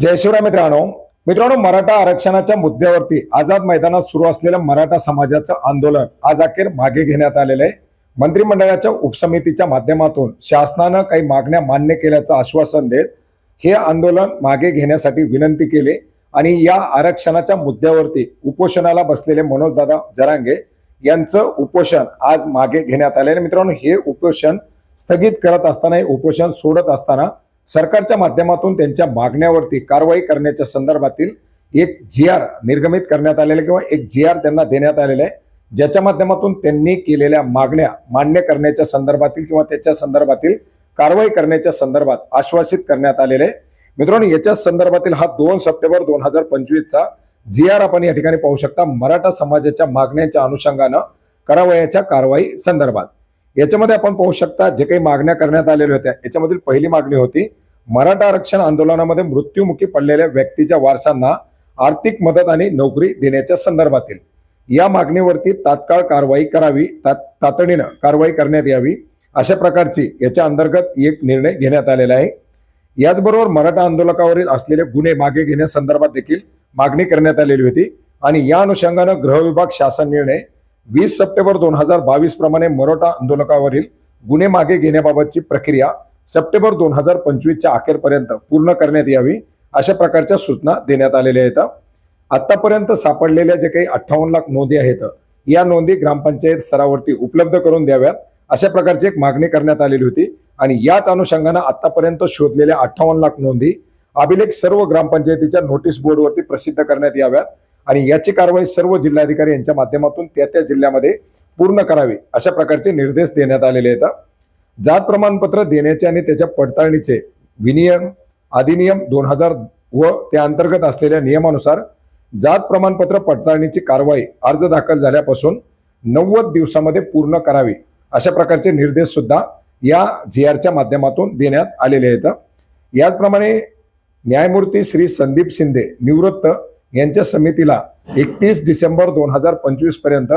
जय शिवराय मित्रांनो. मित्रांनो मराठा आरक्षणाच्या मुद्द्यावरती आझाद मैदानात सुरू असलेलं मराठा समाजाचं आंदोलन आज अखेर मागे घेण्यात आलेलं आहे. मंत्रिमंडळाच्या उपसमितीच्या माध्यमातून शासनानं काही मागण्या मान्य केल्याचं आश्वासन देत हे आंदोलन मागे घेण्यासाठी विनंती केली आणि या आरक्षणाच्या मुद्द्यावरती उपोषणाला बसलेले मनोजदादा जरांगे यांचं उपोषण आज मागे घेण्यात आलेलं मित्रांनो हे उपोषण स्थगित करत असताना हे उपोषण सोडत असताना सरकारच्या माध्यमातून त्यांच्या मागण्यावरती कारवाई करण्याच्या संदर्भातील एक जी आर निर्गमित करण्यात आलेला किंवा एक जी आर त्यांना देण्यात आलेला आहे. ज्याच्या माध्यमातून त्यांनी केलेल्या मागण्या मान्य करण्याच्या संदर्भातील किंवा त्याच्या संदर्भातील कारवाई करण्याच्या संदर्भात आश्वासित करण्यात आलेले आहे. मित्रांनो याच्या संदर्भातील हा दोन सप्टेंबर दोन हजार पंचवीसचा जी आर आपण या ठिकाणी पाहू शकता. मराठा समाजाच्या मागण्यांच्या अनुषंगानं करावयाच्या कारवाई संदर्भात. याच्यामध्ये आपण पाहू शकता जे काही मागण्या करण्यात आलेल्या होत्या याच्यामधील पहिली मागणी होती मराठा आरक्षण आंदोलनामध्ये मृत्युमुखी पडलेल्या व्यक्तीच्या वारसांना आर्थिक मदत आणि नोकरी देण्याच्या संदर्भातील या मागणीवरती तात्काळ कारवाई करावी तात- तातडीनं कारवाई करण्यात यावी अशा प्रकारची याच्या अंतर्गत एक निर्णय घेण्यात आलेला आहे. याचबरोबर मराठा आंदोलकावरील असलेले गुन्हे मागे घेण्यासंदर्भात देखील मागणी करण्यात आलेली होती आणि या अनुषंगानं गृह विभाग शासन निर्णय वीस सप्टेंबर दोन हजार बावीस प्रमाणे मराठा आंदोलकावरील गुन्हे मागे घेण्याबाबतची प्रक्रिया सप्टेंबर दोन हजार पंचवीसच्या अखेरपर्यंत पूर्ण करण्यात यावी अशा प्रकारच्या सूचना देण्यात आलेल्या आहेत. आतापर्यंत सापडलेल्या जे काही अठ्ठावन्न लाख नोंदी आहेत या नोंदी ग्रामपंचायत स्तरावरती उपलब्ध करून द्याव्यात अशा प्रकारची एक मागणी करण्यात आलेली होती. आणि याच अनुषंगानं आतापर्यंत शोधलेल्या अठ्ठावन्न लाख नोंदी अभिलेख सर्व ग्रामपंचायतीच्या नोटीस बोर्डवरती प्रसिद्ध करण्यात याव्यात. आणि याची कारवाई सर्व जिल्हाधिकारी यांच्या माध्यमातून त्या त्या जिल्ह्यामध्ये पूर्ण करावी अशा प्रकारचे निर्देश देण्यात आलेले आहेत. जात प्रमाणपत्र देण्याचे आणि त्याच्या पडताळणीचे विनियम अधिनियम दोन हजार व त्या अंतर्गत असलेल्या नियमानुसार जात प्रमाणपत्र पडताळणीची कारवाई अर्ज दाखल झाल्यापासून नव्वद दिवसामध्ये पूर्ण करावी अशा प्रकारचे निर्देश सुद्धा या जी आरच्या माध्यमातून देण्यात आलेले आहेत. याचप्रमाणे न्यायमूर्ती श्री संदीप शिंदे निवृत्त यांच्या समितीला एकतीस डिसेंबर दोन हजार पंचवीसपर्यंत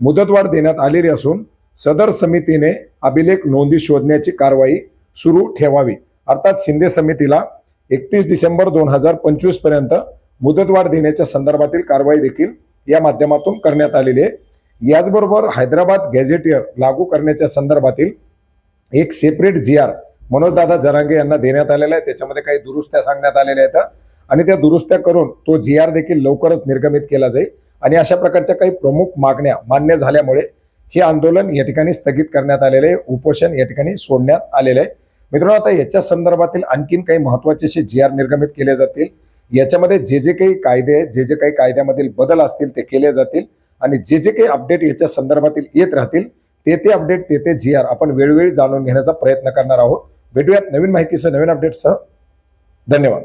मुदतवाढ देण्यात आलेली असून सदर समितीने अभिलेख नोंदी शोधण्याची कारवाई सुरू ठेवावी. अर्थात शिंदे समितीला एकतीस डिसेंबर दोन हजार पंचवीसपर्यंत मुदतवाढ देण्याच्या संदर्भातील कारवाई देखील या माध्यमातून करण्यात आलेली आहे. याचबरोबर हैदराबाद गॅझेटियर लागू करण्याच्या संदर्भातील एक सेपरेट जी आर मनोजदादा जरांगे यांना देण्यात आलेला आहे. त्याच्यामध्ये काही दुरुस्त्या सांगण्यात आलेल्या आहेत. आणि त्या दुरुस्त्या करून तो जी आर देखील लवकरच निर्गमित केला जाईल. आणि अशा प्रकारच्या काही प्रमुख मागण्या मान्य झाल्यामुळे हे आंदोलन या ठिकाणी स्थगित करण्यात आलेले आहे. उपोषण या ठिकाणी सोडण्यात आलेलं आहे. मित्रांनो आता याच्या संदर्भातील आणखीन काही महत्त्वाचे असे जी आर निर्गमित केले जातील याच्यामध्ये जे जे काही कायदे आहेत जे जे काही कायद्यामधील बदल असतील ते केले जातील आणि जे जे काही अपडेट याच्या संदर्भातील येत राहतील ते ते अपडेट ते ते जी आर आपण वेळोवेळी जाणून घेण्याचा प्रयत्न करणार आहोत. भेटूयात नवीन माहितीसह नवीन अपडेटसह. धन्यवाद.